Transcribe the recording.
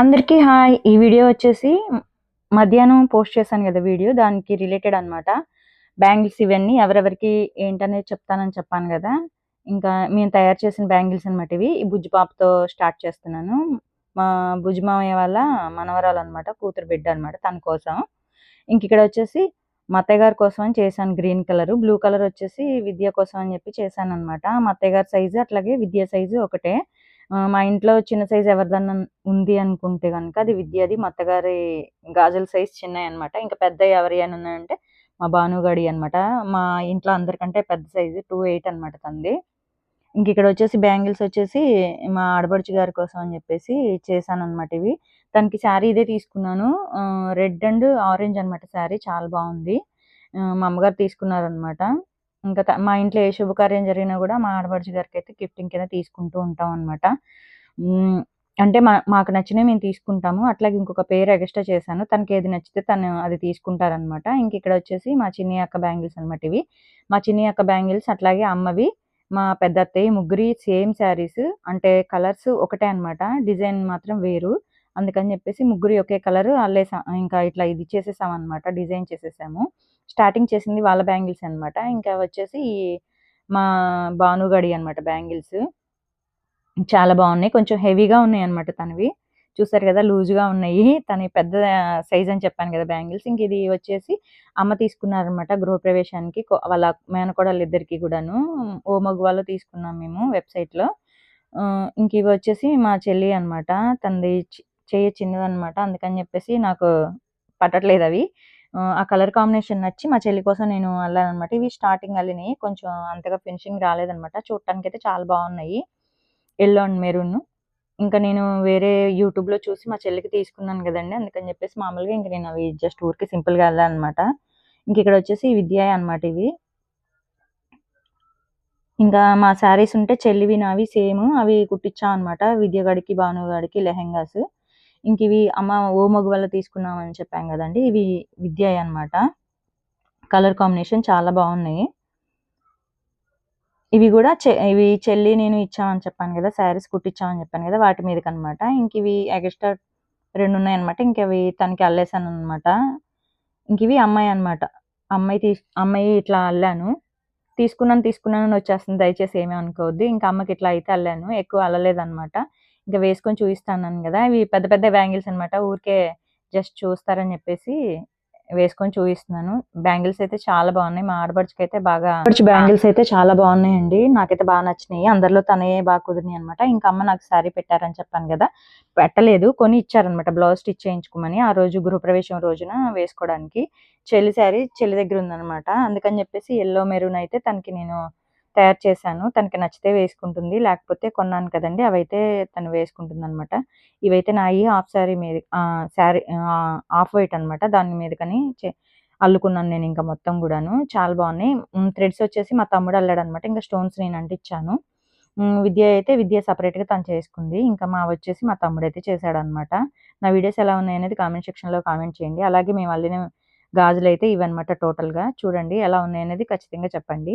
అందరికీ హాయ్. ఈ వీడియో వచ్చేసి మధ్యాహ్నం పోస్ట్ చేశాను కదా వీడియో దానికి రిలేటెడ్ అన్నమాట. బ్యాంగిల్స్ ఇవన్నీ ఎవరెవరికి ఏంటనేది చెప్తానని చెప్పాను కదా. ఇంకా మేము తయారు చేసిన బ్యాంగిల్స్ అనమాట ఇవి. ఈ బుజ్జి పాపతో స్టార్ట్ చేస్తున్నాను. మా భుజమామయ్య మామయ్య వాళ్ళ మనవరాలు అనమాట కూతురు బిడ్డ అనమాట తన కోసం. ఇంక ఇక్కడ వచ్చేసి మా అత్తయ్య గారి కోసం అని చేశాను గ్రీన్ కలర్ బ్లూ కలర్ వచ్చేసి విద్య కోసం అని చెప్పి చేశాను అనమాట మా అత్తయ్య గారి సైజు అట్లాగే విద్య సైజు ఒకటే. మా ఇంట్లో చిన్న సైజు ఎవరిదన్నా ఉంది అనుకుంటే కనుక అది విద్యది మా అత్తగారి గాజుల సైజ్ చిన్నవి అనమాట ఇంకా పెద్ద ఎవరి అని ఉన్నాయంటే మా భానుగాడి అనమాట మా ఇంట్లో అందరికంటే పెద్ద సైజు టూ ఎయిట్ అనమాట తంది ఇంక ఇక్కడ వచ్చేసి బ్యాంగిల్స్ వచ్చేసి మా ఆడబడుచు గారి కోసం అని చెప్పేసి చేశాను అనమాట ఇవి. తనకి శారీ ఇదే తీసుకున్నాను. రెడ్ అండ్ ఆరెంజ్ అనమాట శారీ చాలా బాగుంది. మా అమ్మగారు తీసుకున్నారనమాట ఇంకా మా ఇంట్లో ఏ శుభకార్యం జరిగినా కూడా మా ఆడపడుచు గారికి అయితే గిఫ్టింగ్ కింద తీసుకుంటూ ఉంటాం అనమాట అంటే మా మాకు నచ్చినవి మేము తీసుకుంటాము. అట్లాగే ఇంకొక పేరు ఎక్స్ట్రా చేశాను. తనకి ఏది నచ్చితే తను అది తీసుకుంటారనమాట ఇంక ఇక్కడ వచ్చేసి మా చిన్ని అక్క బ్యాంగిల్స్ అనమాట ఇవి. మా చిన్ని అక్క బ్యాంగిల్స్ అట్లాగే అమ్మవి. మా పెద్ద అత్తయ్య ముగ్గురి సేమ్ శారీస్. అంటే కలర్స్ ఒకటే అనమాట డిజైన్ మాత్రం వేరు. అందుకని చెప్పేసి ముగ్గురి ఒకే కలర్. అల్లేసాం. ఇంకా ఇట్లా ఇది చేసేసాం అనమాట డిజైన్ చేసేసాము. స్టార్టింగ్ చేసింది వాళ్ళ బ్యాంగిల్స్ అనమాట ఇంకా వచ్చేసి మా భానుగడి అన్నమాట బ్యాంగిల్స్. చాలా బాగున్నాయి. కొంచెం హెవీగా ఉన్నాయి అన్నమాట తనవి. చూసారు కదా లూజ్గా ఉన్నాయి. తన పెద్ద సైజ్ అని చెప్పాను కదా బ్యాంగిల్స్. ఇంక ఇది వచ్చేసి అమ్మ తీసుకున్నారనమాట గృహప్రవేశానికి వాళ్ళ మేనకోడలు ఇద్దరికి కూడాను. ఓ మగు వాళ్ళు తీసుకున్నాం మేము వెబ్సైట్లో. ఇంక ఇవి వచ్చేసి మా చెల్లి అనమాట తనది చేయ చిన్నదనమాట అందుకని చెప్పేసి నాకు పట్టట్లేదు అవి. ఆ, కలర్ కాంబినేషన్ నచ్చి మా చెల్లి కోసం నేను అల్లాను అనమాట ఇవి స్టార్టింగ్ అల్లినాయి. కొంచెం అంతగా ఫినిషింగ్ రాలేదనమాట చూడటానికి అయితే చాలా బాగున్నాయి. ఎల్లో అండ్ మెరూన్ ఇంకా నేను వేరే యూట్యూబ్లో చూసి మా చెల్లికి తీసుకున్నాను కదండి. అందుకని చెప్పేసి మామూలుగా ఇంకా నేను అవి జస్ట్ ఊరికి సింపుల్గా వెళ్ళాలన్నమాట ఇంక ఇక్కడ వచ్చేసి విద్య అనమాట ఇవి. ఇంకా మా శారీస్ ఉంటే చెల్లివి నావి సేమ్. అవి కుట్టించాం అనమాట విద్యగాడికి భానుగాడికి లెహెంగాస్. ఇంక ఇవి అమ్మ ఓ మగు వల్ల తీసుకున్నామని చెప్పాం కదండి. ఇవి విద్య అన్నమాట. కలర్ కాంబినేషన్ చాలా బాగున్నాయి. ఇవి కూడా చె ఇవి చెల్లి నేను ఇచ్చామని చెప్పాను కదా శారీస్ కుట్టించామని చెప్పాను కదా వాటి మీదకి అనమాట ఇంక ఇవి ఎక్స్ట్రా రెండు ఉన్నాయి ఇంకవి ఇవి తనకి అల్లేసాను అనమాట ఇంక ఇవి అమ్మాయి అనమాట అమ్మాయి తీసు అమ్మాయి ఇట్లా అల్లాను. తీసుకున్నాను తీసుకున్నాను వచ్చేస్తుంది. దయచేసి ఏమీ అనుకోవద్దు. ఇంకా అమ్మకి ఇట్లా అయితే అల్లాను. ఎక్కువ అల్లలేదు అనమాట ఇంకా వేసుకొని చూపిస్తాను కదా. ఇవి పెద్ద పెద్ద బ్యాంగిల్స్ అనమాట ఊరికే జస్ట్ చూస్తారని చెప్పేసి వేసుకొని చూపిస్తున్నాను బ్యాంగిల్స్ అయితే చాలా బాగున్నాయి. మా ఆడపడుచుకి అయితే బాగా ఆడపడుచు బ్యాంగిల్స్ అయితే చాలా బాగున్నాయండి. నాకైతే బాగా నచ్చినాయి. అందరిలో తనే బాగా కుదిరినాయి అనమాట ఇంకా అమ్మ నాకు శారీ పెట్టారని చెప్పాను కదా. పెట్టలేదు. కొని ఇచ్చారనమాట బ్లౌజ్ స్టిచ్ చేయించుకోమని. ఆ రోజు గృహప్రవేశం రోజున వేసుకోవడానికి. చెల్లి శారీ చెల్లి దగ్గర ఉందన్నమాట. అందుకని చెప్పేసి ఎల్లో మెరూన్ అయితే తనకి నేను తయారు చేశాను. తనకి నచ్చితే వేసుకుంటుంది. లేకపోతే కొన్నాను కదండి అవైతే తను వేసుకుంటుంది అనమాట ఇవైతే నాయి హాఫ్ శారీ మీద శారీ హాఫ్ వైట్ అనమాట దాని మీద కానీ అల్లుకున్నాను నేను ఇంకా మొత్తం కూడాను. చాలా బాగున్నాయి. థ్రెడ్స్ వచ్చేసి మా తమ్ముడు అల్లాడు అనమాట ఇంకా స్టోన్స్ నేను అంటించాను. విద్య అయితే విద్య సపరేట్గా తను చేసుకుంది. ఇంకా మా వచ్చేసి మా తమ్ముడు అయితే చేశాడు అనమాట నా వీడియోస్ ఎలా ఉన్నాయి అనేది కామెంట్ సెక్షన్లో కామెంట్ చేయండి. అలాగే మేము అల్లిన గాజులు అయితే ఇవన్నమాట టోటల్గా. చూడండి ఎలా ఉన్నాయి అనేది ఖచ్చితంగా చెప్పండి.